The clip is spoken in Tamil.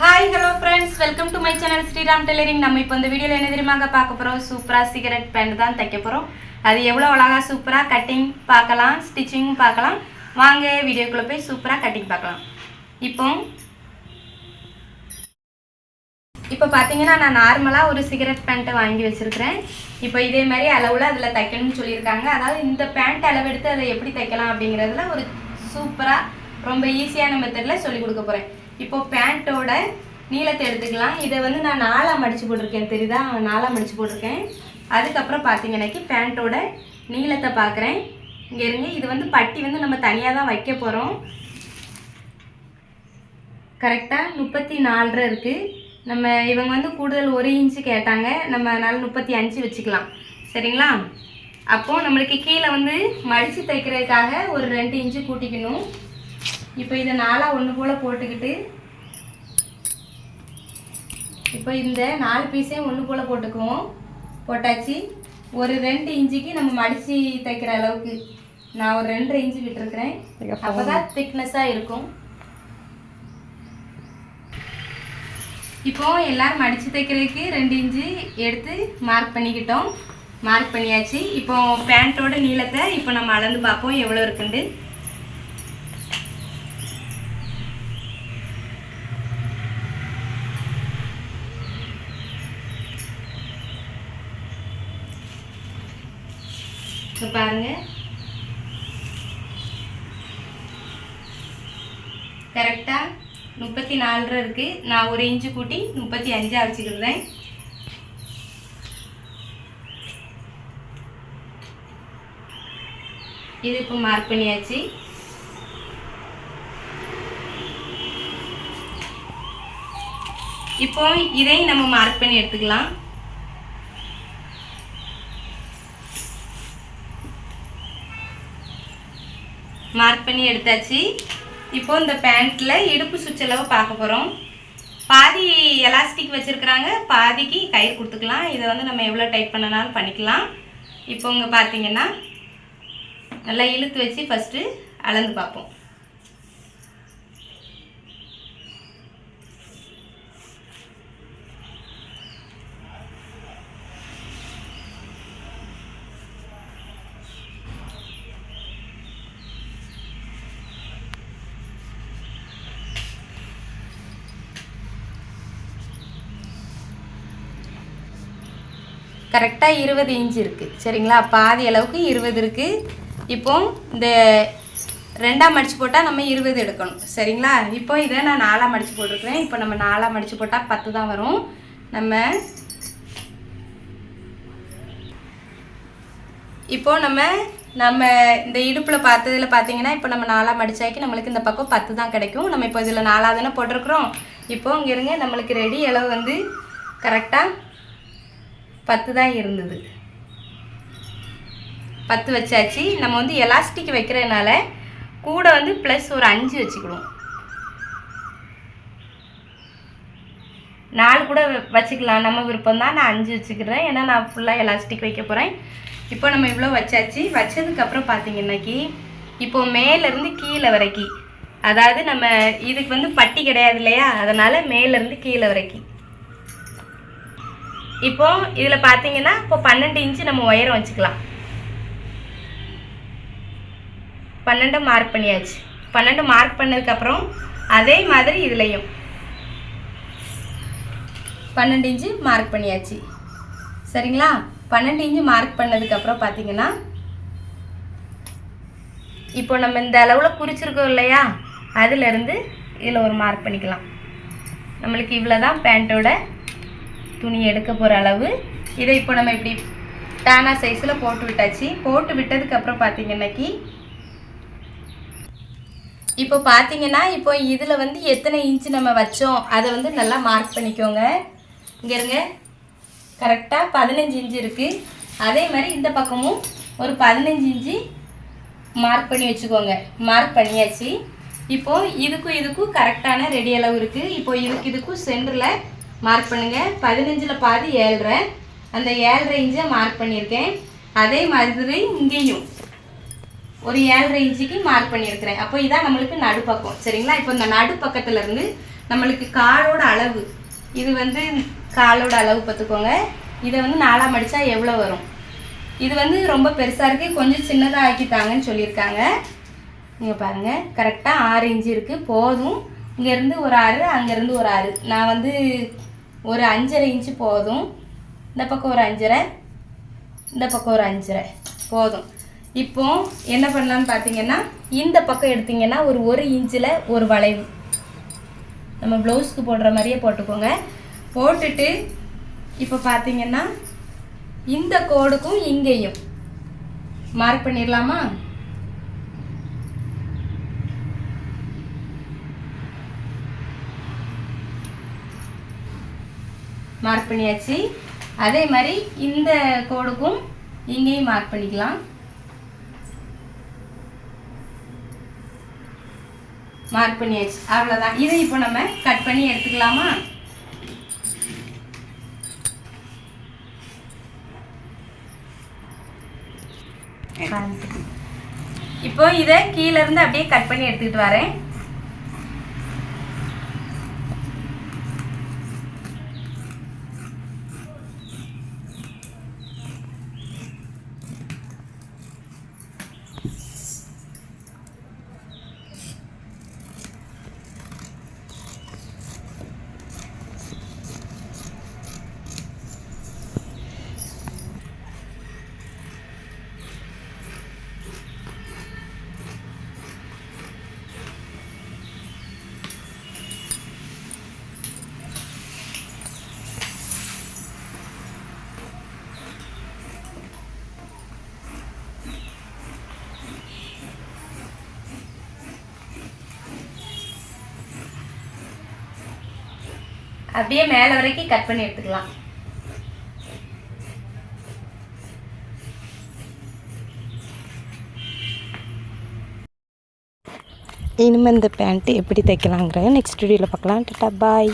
Hi hello friends welcome to my channel Sriram tailoring நம்ம இப்போ இந்த வீடியோவில் என்ன தெரியுமாங்க பார்க்க போகிறோம் சூப்பராக சிகரெட் பேண்ட் தான் தைக்க போகிறோம் அது எவ்வளோ அழகாக சூப்பராக கட்டிங் பார்க்கலாம் ஸ்டிச்சிங்கும் பார்க்கலாம். வாங்க வீடியோக்குள்ளே போய் சூப்பராக கட்டிங் பார்க்கலாம். இப்போ இப்போ பார்த்தீங்கன்னா நான் நார்மலாக ஒரு சிகரெட் பேண்ட்டை வாங்கி வச்சுருக்கிறேன். இப்போ இதே மாதிரி அளவில் அதில் தைக்கணும்னு சொல்லியிருக்காங்க. அதாவது இந்த பேண்ட் அளவெடுத்து அதை எப்படி தைக்கலாம் அப்படிங்கிறதுல ஒரு சூப்பராக ரொம்ப ஈஸியான மெத்தடில் சொல்லி கொடுக்க போகிறேன் இப்போ பேண்ட்டோட நீளத்தை எடுத்துக்கலாம். இதை வந்து நான் நாலாம் மடித்து போட்டிருக்கேன். தெரியுதா? நாலாம் மடித்து போட்டிருக்கேன். அதுக்கப்புறம் பார்த்தீங்கன்னாக்கி பேண்ட்டோட நீளத்தை பார்க்குறேன். இங்கே இருங்க. இது வந்து பட்டி வந்து நம்ம தனியாக தான் வைக்க போகிறோம் கரெக்டாக முப்பத்தி நாலரை இருக்குது நம்ம இவங்க வந்து கூடுதல் ஒரு இன்ச்சு கேட்டாங்க. நம்ம அதனால் முப்பத்தி அஞ்சு வச்சுக்கலாம். சரிங்களா? அப்போது நம்மளுக்கு கீழே வந்து மடித்து தைக்கிறதுக்காக ஒரு ரெண்டு இன்ச்சு கூட்டிக்கணும். இப்போ இதை நாலாக ஒன்று போல் போட்டுக்கிட்டு இப்போ இந்த நாலு பீஸையும் ஒன்று போல் போட்டுக்குவோம். போட்டாச்சு. ஒரு ரெண்டு இன்ச்சுக்கு நம்ம மடித்து தைக்கிற அளவுக்கு. நான் ஒரு ரெண்டரை இன்ச்சு விட்டுருக்குறேன். அப்போ தான் திக்னஸாக இருக்கும். இப்போ எல்லாரும் மடித்து தைக்கிறதுக்கு ரெண்டு இன்ச்சு எடுத்து மார்க் பண்ணிக்கிட்டோம். மார்க் பண்ணியாச்சு. இப்போ பேண்ட்டோட நீளத்தை இப்போ நம்ம அளந்து பார்ப்போம். எவ்வளோ இருக்குண்டு இப்போ பாருங்கள் கரெக்டாக முப்பத்தி நாலரை இருக்குது நான் ஒரு இன்ச்சு கூட்டி முப்பத்தி அஞ்சா வச்சுக்கிறேன் இது இப்போ மார்க் பண்ணியாச்சு இப்போ இதையும் நம்ம மார்க் பண்ணி எடுத்துக்கலாம் மார்க் பண்ணி எடுத்தாச்சு. இப்போ இந்த பேண்ட்டில் இடுப்பு சுற்றளவு பார்க்க போகிறோம் பாதி எலாஸ்டிக் வச்சுருக்குறாங்க பாதிக்கு கயிறு கொடுத்துக்கலாம். இதை வந்து நம்ம எவ்வளோ டைட் பண்ணனாலும் பண்ணிக்கலாம். இப்போ இங்கே பார்த்தீங்கன்னா நல்லா இழுத்து வச்சு ஃபஸ்ட்டு அளந்து பார்ப்போம். கரெக்டாக இருபது இன்ச் இருக்குது சரிங்களா? பாதி அளவுக்கு இருபது இருக்குது இப்போ இந்த ரெண்டாம் மடித்து போட்டால் நம்ம இருபது எடுக்கணும். சரிங்களா? இப்போ இதை நான் நாலாக மடித்து போட்டிருக்கிறேன். இப்போ நம்ம நாலாக மடித்து போட்டால் பத்து தான் வரும். நம்ம இப்போது நம்ம நம்ம இந்த இடுப்பில் பார்த்ததில் பார்த்தீங்கன்னா இப்போ நம்ம நாலாக மடிச்சாக்கி நம்மளுக்கு இந்த பக்கம் பத்து தான் கிடைக்கும். நம்ம இப்போ இதில் நாலாக தானே போட்டிருக்கிறோம். இப்போ இங்கே இருங்க நம்மளுக்கு ரெடி அளவு வந்து கரெக்டாக பத்து தான் இருந்தது. பத்து வச்சாச்சு. நம்ம வந்து எலாஸ்டிக் வைக்கிறதுனால கூட வந்து ப்ளஸ் ஒரு அஞ்சு வச்சுக்கிடுவோம் நாலு கூட வ- வச்சுக்கலாம். நம்ம விருப்பம் தான் நான் அஞ்சு வச்சுக்கிறேன். ஏன்னா நான் ஃபுல்லாக எலாஸ்டிக் வைக்க போகிறேன் இப்போ நம்ம இவ்வளோ வச்சாச்சு. வச்சதுக்கப்புறம் பார்த்தீங்கன்னாக்கி இப்போ மேலேருந்து கீழே வரைக்கும் அதாவது நம்ம இதுக்கு வந்து பட்டி கிடையாது இல்லையா? அதனால் மேலேருந்து கீழே வரைக்கும் இப்போ இதில் பார்த்தீங்கன்னா இப்போ பன்னெண்டு இன்ச்சு நம்ம உயரம் வச்சுக்கலாம். பன்னெண்டு மார்க் பண்ணியாச்சு. பன்னெண்டு மார்க் பண்ணதுக்கப்புறம் அதே மாதிரி இதுலேயும். பன்னெண்டு இன்ச்சு மார்க் பண்ணியாச்சு. சரிங்களா? பன்னெண்டு இன்ச்சு மார்க் பண்ணதுக்கப்புறம் பார்த்தீங்கன்னா இப்போ நம்ம இந்த அளவில் குறிச்சிருக்கோம் இல்லையா? அதுலேருந்து இதில் ஒரு மார்க் பண்ணிக்கலாம். நம்மளுக்கு இவ்வளோ தான் பேண்ட்டோட துணி எடுக்க போகிற அளவு. இதை இப்போ நம்ம இப்படி டேனா சைஸில் போட்டு விட்டாச்சு. போட்டு விட்டதுக்கப்புறம் பார்த்தீங்கன்னாக்கி இப்போ பார்த்தீங்கன்னா இப்போ இதில் வந்து எத்தனை இன்ச்சு நம்ம வச்சோம் அதை வந்து நல்லா மார்க் பண்ணிக்கோங்க. இங்கே இருங்க. கரெக்டாக பதினஞ்சு இன்ச்சு இருக்குது அதே மாதிரி இந்த பக்கமும் ஒரு பதினஞ்சு இன்ச்சு மார்க் பண்ணி வச்சுக்கோங்க. மார்க் பண்ணியாச்சு. இப்போ இதுக்கும் இதுக்கும் கரெக்டான ரெடி அளவு இருக்குது இப்போது இதுக்கு இதுக்கும் சென்டரில் மார்க் பண்ணுங்கள் பதினஞ்சில் பாதி ஏழரை. அந்த ஏழரை இன்ச்சை மார்க் பண்ணியிருக்கேன். அதே மாதிரி இங்கேயும். ஒரு ஏழரை இன்ச்சுக்கு மார்க் பண்ணியிருக்கிறேன். அப்போ இதான் நம்மளுக்கு நடுப்பக்கம். சரிங்களா? இப்போ இந்த நடுப்பக்கத்துலேருந்து நம்மளுக்கு காலோட அளவு. இது வந்து காலோட அளவு பார்த்துக்கோங்க. இதை வந்து நாலாம் அடித்தா எவ்வளோ வரும்? இது வந்து ரொம்ப பெருசாக இருக்குது கொஞ்சம் சின்னதாக ஆக்கித்தாங்கன்னு சொல்லியிருக்காங்க. நீங்கள் பாருங்கள் கரெக்டாக ஆறு இன்ச்சு இருக்குது போதும். இங்கேருந்து ஒரு ஆறு அங்கேருந்து ஒரு ஆறு. நான் வந்து ஒரு அஞ்சரை இன்ச்சு போதும். இந்த பக்கம் ஒரு அஞ்சரை இந்த பக்கம் ஒரு அஞ்சரை. போதும். இப்போ என்ன பண்ணலான்னு பார்த்தீங்கன்னா இந்த பக்கம் எடுத்திங்கன்னா ஒரு ஒரு இன்ச்சில் ஒரு வளைவு. நம்ம ப்ளவுஸ்க்கு போடுற மாதிரியே போட்டுக்கோங்க. போட்டுட்டு இப்போ பார்த்தீங்கன்னா இந்த கோடுக்கும் இங்கேயும். மார்க் பண்ணிடலாமா? மார்க் பண்ணியாச்சு. அதே மாதிரி இந்த கோடுக்கும் இங்கேயும் மார்க் பண்ணிக்கலாம். மார்க் பண்ணியாச்சு. அவ்வளோதான் இதை இப்போ நம்ம கட் பண்ணி எடுத்துக்கலாமா? இப்போ இதை கீழே இருந்து அப்படியே கட் பண்ணி எடுத்துக்கிட்டு வரேன். அப்படியே மேலே வரைக்கும் கட் பண்ணி எடுத்துக்கலாம். இனிமேல் இந்த பேண்ட்டு எப்படி தைக்கலாங்கிறத நெக்ஸ்ட் வீடியோவில் பார்க்கலாம். டாட்டா பாய்